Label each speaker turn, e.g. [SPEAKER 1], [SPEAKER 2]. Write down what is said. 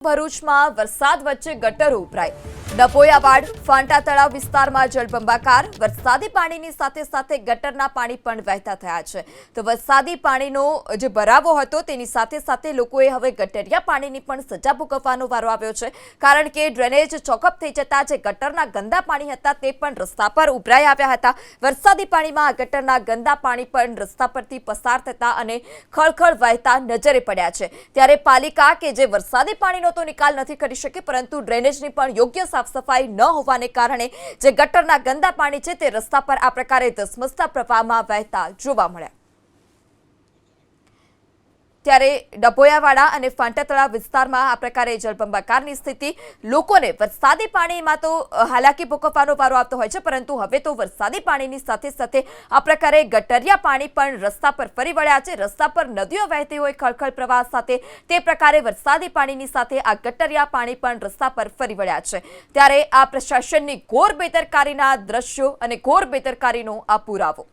[SPEAKER 1] ભરૂચમાં વરસાદ વચ્ચે ગટર ઉભરાઈ ડભોયાવાડ ફાંટા તળાવ વિસ્તારમાં જળબંબાકાર, વરસાદી પાણીની સાથે સાથે ગટરના પાણી પણ વહેતા થયા છે. તો વરસાદી પાણીનો જે ભરાવો હતો, તેની સાથે સાથે લોકોએ હવે ગટરિયા પાણીની પણ સજા ભોગવવાનો વારો આવ્યો છે. કારણ કે ડ્રેનેજ ચોકઅપ થઈ જતા જે ગટરના ગંદા પાણી હતા, તે પણ રસ્તા પર ઉભરાઈ આવ્યા હતા. વરસાદી પાણીમાં ગટરના ગંદા પાણી પણ રસ્તા પરથી પસાર થતા અને ખળખળ વહેતા નજરે પડ્યા છે. ત્યારે પાલિકા કે જે વરસાદી પાણીનો તો નિકાલ નથી કરી શકી, પરંતુ ડ્રેનેજની પણ યોગ્ય સાફ સફાઈ ન હોવાને કારણે જે ગટરના ગંદા પાણી છે તે રસ્તા પર આ પ્રકારે ધસમસતા પ્રવાહમાં વહેતા જોવા મળ્યા. ત્યારે ડભોયાવાડા અને ફાંટાતળા વિસ્તારમાં આ પ્રકારે જળબંબાકારની સ્થિતિ. લોકોને વરસાદી પાણીમાં તો હાલાકી ભોગવવાનો વારો આવતો હોય છે, પરંતુ હવે તો વરસાદી પાણીની સાથે સાથે આ પ્રકારે ગટરિયા પાણી પણ રસ્તા પર ફરી વળ્યા છે. રસ્તા પર નદીઓ વહેતી હોય, ખળખળ પ્રવાહ સાથે તે પ્રકારે વરસાદી પાણીની સાથે આ ગટરિયા પાણી પણ રસ્તા પર ફરી વળ્યા છે. ત્યારે આ પ્રશાસનની ઘોર બેદરકારીના દ્રશ્યો અને ઘોર બેદરકારીનો આ પુરાવો.